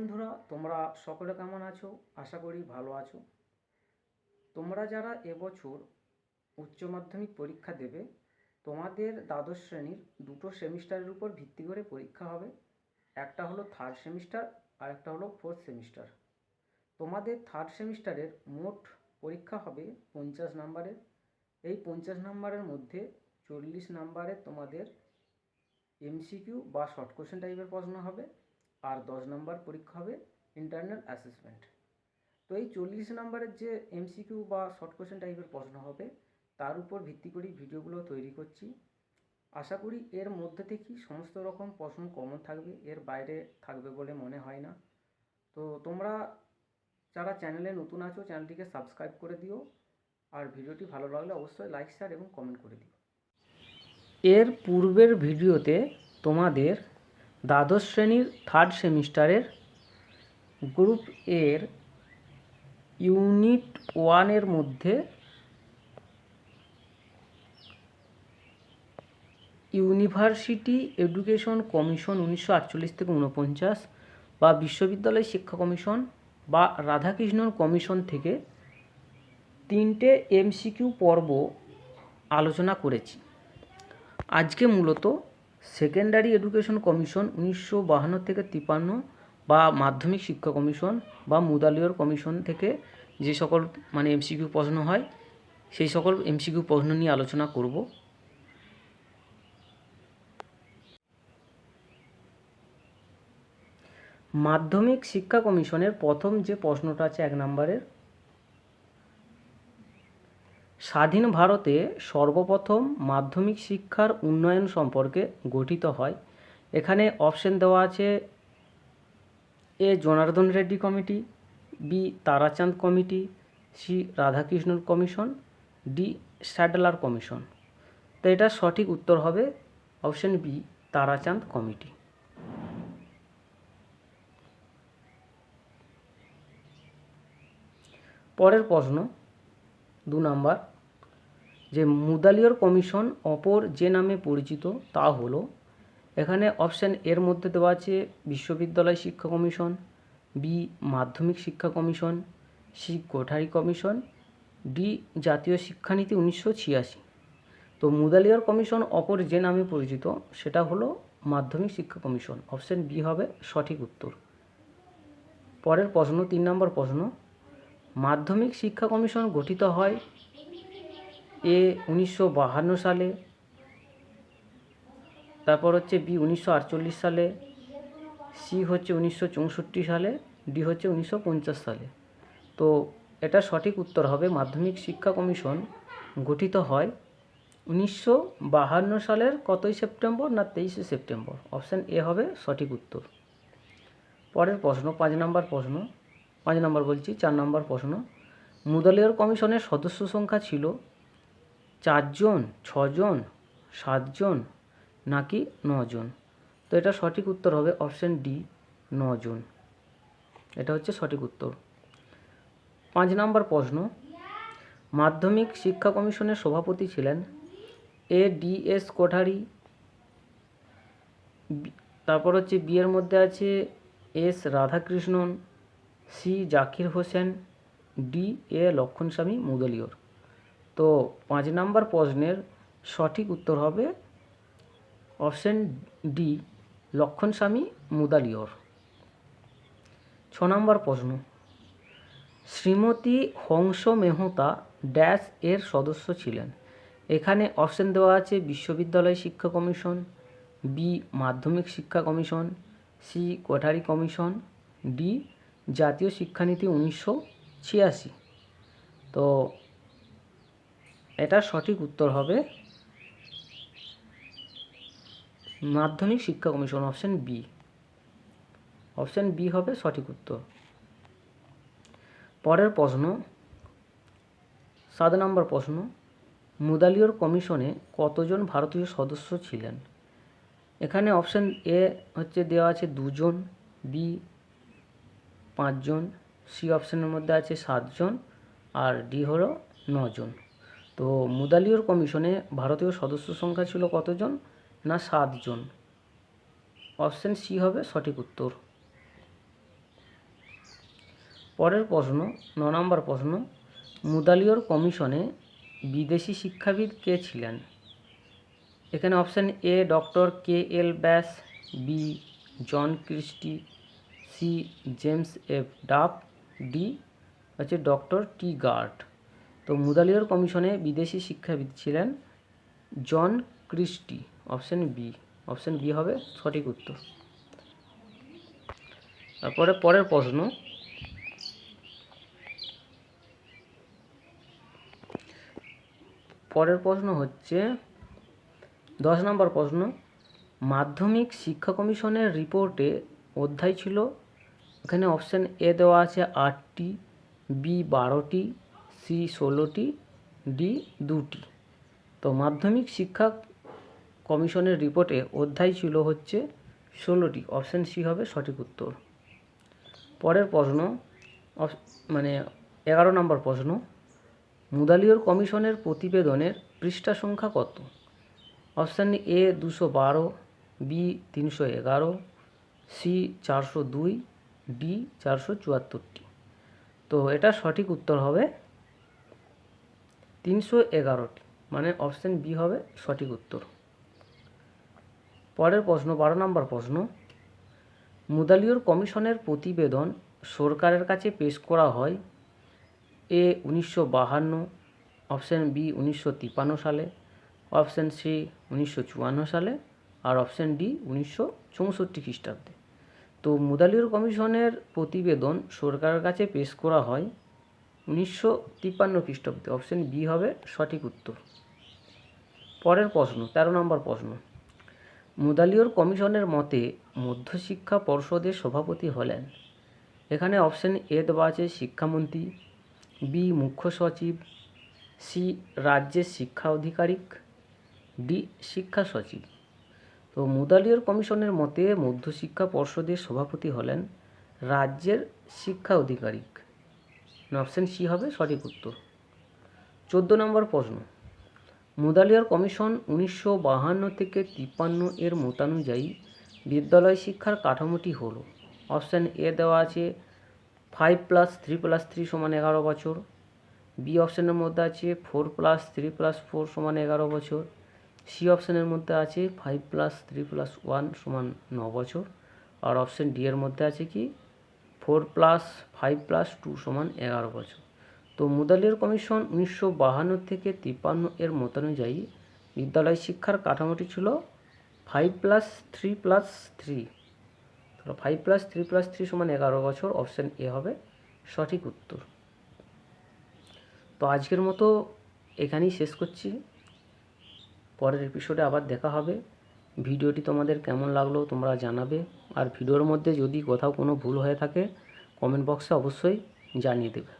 বন্ধুরা, তোমরা সকলে কেমন আছো? আশা করি ভালো আছো। তোমরা যারা এবছর উচ্চ মাধ্যমিক পরীক্ষা দেবে, তোমাদের দ্বাদশ শ্রেণির দুটো সেমিস্টারের উপর ভিত্তি করে পরীক্ষা হবে। একটা হলো থার্ড সেমিস্টার আর একটা হলো ফোর্থ সেমিস্টার তোমাদের থার্ড সেমিস্টারের মোট পরীক্ষা হবে পঞ্চাশ নাম্বারের। এই পঞ্চাশ নাম্বারের মধ্যে চল্লিশ নাম্বারের তোমাদের এমসিকিউ বা শর্ট কোশ্চেন টাইপের প্রশ্ন হবে। আর দশ নম্বর পরীক্ষা হবে ইন্টারনাল অ্যাসেসমেন্ট তো এই চল্লিশ নম্বরের যে এমসিকিউ বা শর্ট কোশ্চেন টাইপের প্রশ্ন হবে, তার উপর ভিত্তি করেই ভিডিওগুলো তৈরি করছি। আশা করি এর মধ্যে থেকেই সমস্ত রকম প্রশ্ন কমন থাকবে, এর বাইরে থাকবে বলে মনে হয় না। তো তোমরা যারা চ্যানেলে নতুন আছো চ্যানেলটিকে সাবস্ক্রাইব করে দিও। আর ভিডিওটি ভালো লাগলে অবশ্যই লাইক শেয়ার এবং কমেন্ট করে দিও। এর পূর্বের ভিডিওতে তোমাদের দ্বাদশ শ্রেণির থার্ড সেমিস্টারের গ্রুপ এর ইউনিট ওয়ানের মধ্যে ইউনিভার্সিটি এডুকেশন কমিশন উনিশশো আটচল্লিশ থেকে উনপঞ্চাশ বা বিশ্ববিদ্যালয় শিক্ষা কমিশন বা রাধাকৃষ্ণন কমিশন থেকে তিনটে এমসিকিউ পর্ব আলোচনা করেছি। আজকে মূলত সেকেন্ডারি এডুকেশন কমিশন উনিশশো বাহান্ন থেকে তিপান্ন বা মাধ্যমিক শিক্ষা কমিশন বা মুদালিয়র কমিশন থেকে যে সকল মানে এমসিকিউ প্রশ্ন হয়, সেই সকল এমসিকিউ প্রশ্ন নিয়ে আলোচনা করব। মাধ্যমিক শিক্ষা কমিশনের প্রথম যে প্রশ্নটা আছে এক নম্বরের স্বাধীন ভারতে সর্বপ্রথম মাধ্যমিক শিক্ষার উন্নয়ন সম্পর্কে গঠিত হয়। এখানে অপশন দেওয়া আছে A Janardan Reddy committee B Tarachand committee C Radhakrishnan commission D Sadler commission. তো এটা সঠিক উত্তর হবে অপশন বি তারাচাঁদ কমিটি। পরের প্রশ্ন দু নাম্বার, যে মুদালিয়র কমিশন অপর যে নামে পরিচিত তা হলো, এখানে অপশান এর মধ্যে দেওয়া আছে বিশ্ববিদ্যালয় শিক্ষা কমিশন, বি মাধ্যমিক শিক্ষা commission, C Kothari commission, D জাতীয় শিক্ষানীতি উনিশশো ছিয়াশি। তো মুদালিয়ার কমিশন অপর যে নামে পরিচিত সেটা হলো মাধ্যমিক শিক্ষা কমিশন। অপশান বি হবে সঠিক উত্তর। পরের প্রশ্ন, তিন নম্বর প্রশ্ন মাধ্যমিক শিক্ষা কমিশন গঠিত হয় এ উনিশশো বাহান্ন সালে, তারপর হচ্ছে বি উনিশশো আটচল্লিশ সালে, সি হচ্ছে উনিশশো চৌষট্টি সালে, ডি হচ্ছে উনিশশো পঞ্চাশ সালে। তো এটা সঠিক উত্তর হবে, মাধ্যমিক শিক্ষা কমিশন গঠিত হয় উনিশশো বাহান্ন সালের কতই সেপ্টেম্বর না তেইশে সেপ্টেম্বর? অপশান এ হবে সঠিক উত্তর। পরের প্রশ্ন, পাঁচ নম্বর প্রশ্ন। পাঁচ নম্বর বলছি, চার নম্বর প্রশ্ন। মুদালিয়ার কমিশনের সদস্য সংখ্যা ছিল চারজন, ছজন, সাতজন, নাকি নজন? তো এটা সঠিক উত্তর হবে অপশান ডি, নজন। এটা হচ্ছে সঠিক উত্তর। পাঁচ নম্বর প্রশ্ন, মাধ্যমিক শিক্ষা কমিশনের সভাপতি ছিলেন এ ডি এস কোঠারি। তারপর হচ্ছে বিয়ের মধ্যে আছে S Radhakrishnan C Zakir Hussain, D A Lakshmanaswami Mudaliar তো পাঁচ নাম্বার প্রশ্নের সঠিক উত্তর হবে অপশন ডি লক্ষণস্বামী মুদালিয়র ছ নম্বর প্রশ্ন, শ্রীমতী হংস মেহতা ড্যাশ এর সদস্য ছিলেন। এখানে অপশন দেওয়া আছে বিশ্ববিদ্যালয় শিক্ষা কমিশন, বি মাধ্যমিক শিক্ষা commission, C Kothari commission, D জাতীয় শিক্ষানীতি উনিশশো ছিয়াশি। তো এটা সঠিক উত্তর হবে মাধ্যমিক শিক্ষা commission option B option B হবে সঠিক উত্তর। পরের প্রশ্ন, সাত নম্বর প্রশ্ন, মুদালিয়র কমিশনে কতজন ভারতীয় সদস্য ছিলেন? এখানে অপশন এ হচ্ছে দেওয়া আছে দুজন বি পাঁচজন সি অপশনের মধ্যে আছে সাতজন আর ডি হলো নজন। তো মুদালিয়র কমিশনে ভারতীয় সদস্য সংখ্যা ছিল কতজন না সাতজন? অপশন সি হবে সঠিক উত্তর। পরের প্রশ্ন, ন নম্বর প্রশ্ন মুদালিয়র কমিশনে বিদেশি শিক্ষাবিদ কে ছিলেন? এখানে option A doctor K L Vyas B John Christie C James F Duff, D হচ্ছে ডক্টর টি গার্ড তো মুদালিয়র কমিশনে বিদেশি শিক্ষাবিদ ছিলেন John Christie, option B. Option B হবে সঠিক উত্তর। তারপরে পরের প্রশ্ন। পরের প্রশ্ন হচ্ছে, দশ নম্বর প্রশ্ন, মাধ্যমিক শিক্ষা কমিশনের রিপোর্টে অধ্যায় ছিল এখানে অপশান এ দেওয়া আছে আটটি বি বারোটি সি ষোলোটি ডি দুটি। তো মাধ্যমিক শিক্ষা কমিশনের রিপোর্টে অধ্যায় ছিল হচ্ছে ষোলোটি। অপশান সি হবে সঠিক উত্তর। পরের প্রশ্ন মানে এগারো নম্বর প্রশ্ন, মুদালিয়র কমিশনের প্রতিবেদনের পৃষ্ঠা সংখ্যা কত? অপশান এ দুশো বারো বি তিনশো এগারো সি চারশো দুই ডি চারশো চুয়াত্তরটি। তো এটা সঠিক উত্তর হবে তিনশো এগারোটি মানে অপশান বি হবে সঠিক উত্তর। পরের প্রশ্ন, বারো নম্বর প্রশ্ন মুদালিয়র কমিশনের প্রতিবেদন সরকারের কাছে পেশ করা হয় এ উনিশশো বাহান্ন, অপশান বি উনিশশো তিপ্পান্ন সালে, অপশান সি উনিশশো চুয়ান্ন সালে, আর অপশান ডি উনিশশো চৌষট্টি খ্রিস্টাব্দে। তো মুদালিয়র কমিশনের প্রতিবেদন সরকারের কাছে পেশ করা হয় উনিশশো তিপ্পান্ন খ্রিস্টাব্দে। অপশান বি হবে সঠিক উত্তর। পরের প্রশ্ন, তেরো নম্বর প্রশ্ন। মুদালিয়র কমিশনের মতে মধ্যশিক্ষা পর্ষদের সভাপতি হলেন। এখানে অপশান এ দেওয়া আছে শিক্ষামন্ত্রী বি মুখ্য সচিব সি রাজ্যের শিক্ষা আধিকারিক ডি শিক্ষা সচিব। তো মুদালিয়র কমিশনের মতে মধ্যশিক্ষা পর্ষদের সভাপতি হলেন রাজ্যের শিক্ষা আধিকারিক। অপশান সি হবে, সঠিক উত্তর। চোদ্দ নম্বর প্রশ্ন। মুদালিয়ার কমিশন উনিশশো বাহান্ন থেকে তিপ্পান্ন এর মতানুযায়ী বিদ্যালয় শিক্ষার কাঠামোটি হল অপশান এ দেওয়া আছে five plus three plus three সমান এগারো বছর বি অপশানের মধ্যে আছে four plus three plus four সমান এগারো বছর সি অপশানের মধ্যে আছে five plus three plus one সমান ন বছর। আর অপশান ডি এর মধ্যে আছে কি four plus five plus two সমান এগারো বছর। তো মুদালিয়ার কমিশন উনিশশো বাহান্ন থেকে তিপ্পান্ন এর মতানুযায়ী বিদ্যালয় শিক্ষার কাঠামোটি ছিল five plus three plus three তাহলে five plus three plus three সমান এগারো বছর অপশান এ হবে সঠিক উত্তর। তো আজকের মতো এখানেই শেষ করছি। পরের এপিসোডে আবার দেখা হবে। ভিডিওটি তোমাদের কেমন লাগল তোমরা জানাবে। আর ভিডিওর মধ্যে যদি কোথাও কোনো ভুল হয়ে থাকে কমেন্ট বক্সে অবশ্যই জানিয়ে দেবে।